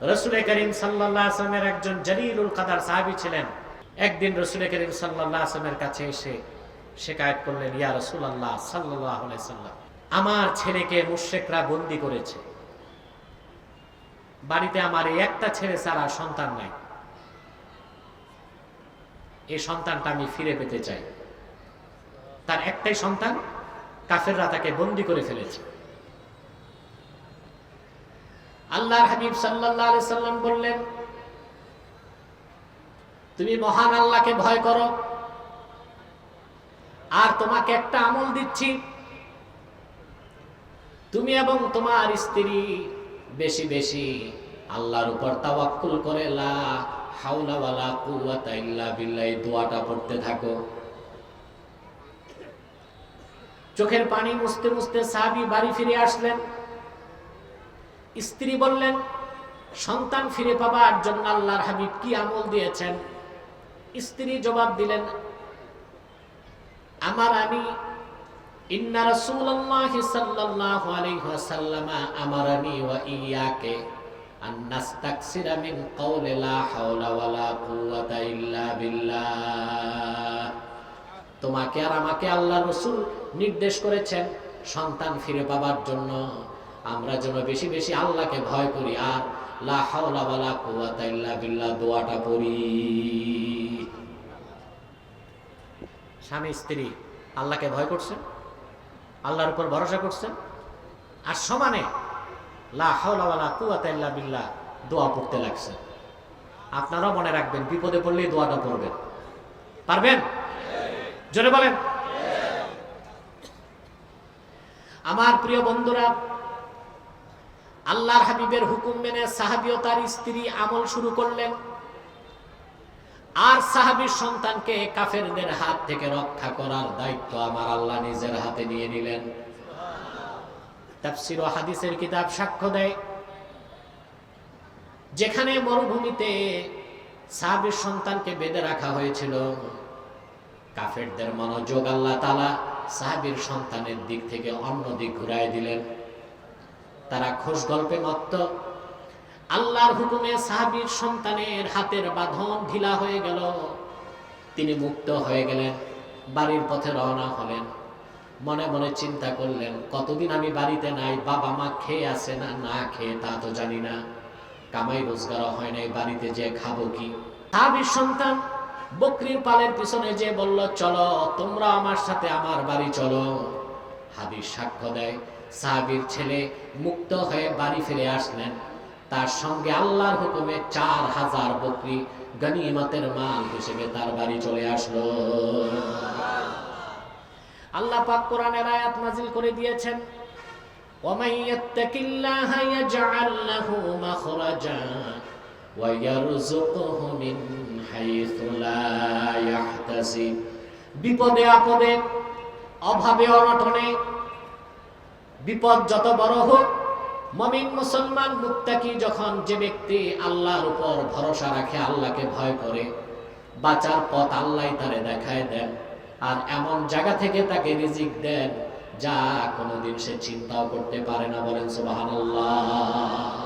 রসুল করিম সাল্লাহ একজন জলিলুল কাদার সাহাবি ছিলেন। একদিন রসুল করিম সাল্লাহ কাছে এসে শেকায়ত করলেন, ইয়া রসুল সাল্লাম আমার ছেলেকে মুশেকরা বন্দি করেছে। বাড়িতে আমার এই একটা ছেলে ছাড়া সন্তান নাই। এই সন্তানটা আমি ফিরে পেতে চাই। তার একটাই সন্তান কাফেররা তাকে বন্দি করে ফেলেছে। আল্লাহর হাবিব আলাইহি সাল্লাম বললেন, তুমি মহান আল্লাহকে ভয় করো। আর তোমাকে একটা আমল দিচ্ছি। তুমি এবং তোমার স্ত্রী বেশি বেশি আল্লাহর উপর তাওয়াক্কুল করে, লা হাওলা ওয়ালা ইল্লা বিল্লাহ দোয়াটা পড়তে থাকো। চোখের পানি মুছতে মুছতে সাহাবী বাড়ি ফিরে আসলেন। স্ত্রী বললেন, সন্তান ফিরে পাবার জন্য আল্লাহর হাবিব কি আমল দিয়েছেন? স্ত্রী জবাব দিলেন, আমার আমি ইল্লা বিল্লাহ। তোমাকে আর আমাকে আল্লাহ রসুল নির্দেশ করেছেন সন্তান ফিরে পাবার জন্য। আমরা যেন বেশি বেশি আল্লাহকে ভয় করি, আর লা হাওলা ওয়ালা কুওয়াতা ইল্লা বিল্লাহ দোয়াটা পড়ি। স্বামী, স্ত্রী, আল্লাহকে ভয় করছেন? আল্লাহর উপর ভরসা করছেন? আর সমানে লা হাওলা ওয়ালা কুওয়াতা ইল্লা বিল্লাহ দোয়া পড়তে লাগছে আপনারাও মনে রাখবেন, বিপদে পড়লেই দোয়াটা পড়বেন। পারবেন? জোরে বলেন। আমার প্রিয় বন্ধুরা আল্লাহর হাবিবের হুকুম মেনে সাহাবি ও তার স্ত্রী আমল শুরু করলেন। আর সাহাবীর সন্তানকে কাফেরদের হাত থেকে রক্ষা করার দায়িত্ব আমার আল্লাহ নিজের হাতে নিয়ে নিলেন। তাফসির হাদিসের কিতাব সাক্ষ্য দেয়, যেখানে মরুভূমিতে সাহাবীর সন্তানকে বেঁধে রাখা হয়েছিল। কাফেরদের মনোযোগ আল্লাহ তালা সাহাবীর সন্তানের দিক থেকে অন্য দিক ঘুরাই দিলেন। তারা খোশ গল্পে মত্ত। আল্লাহর হুকুমে সাহাবীর সন্তানের হাতের বাঁধন ঢিলা হয়ে গেল। তিনি মুক্ত হয়ে গেলেন, বাড়ির পথে রওনা হলেন। মনে মনে চিন্তা করলেন, কতদিন আমি বাড়িতে নাই, বাবা মা খেয়ে আছে না না খেয়ে, তা তো জানি না। কামাই রোজগার হয় নাই, বাড়িতে যে খাব কি? সাহাবীর সন্তান বকরির পালের পিছনে যে বলল, চলো, তোমরা আমার সাথে আমার বাড়ি চলো। হাদিস সাক্ষ্য দেয় সাহাবীর ছেলে মুক্ত হয়ে বাড়ি ফিরে আসলেন তার সঙ্গে আল্লাহর হুকুমে চার হাজার বকরি গনিমতের মাল হিসেবে তার বাড়ি চলে আসলো আল্লাহ পাক কোরআনের আয়াত নাজিল করে দিয়েছেন ومن يتق الله يجعل له مخرجا ويرزقه من حيث لا يحتسب বিপদে আপদে অভাবে অনটনে বিপদ যত বড় হোক, মমিন মুসলমান মুত্তাকি যখন যে ব্যক্তি আল্লাহর উপর ভরসা রাখে, আল্লাহকে ভয় করে, বাঁচার পথ আল্লাহ তারে দেখায় দেন, আর এমন জায়গা থেকে তাকে রিজিক দেন, যা কোনোদিন সে চিন্তাও করতে পারে না, বলেন সুবহানাল্লাহ।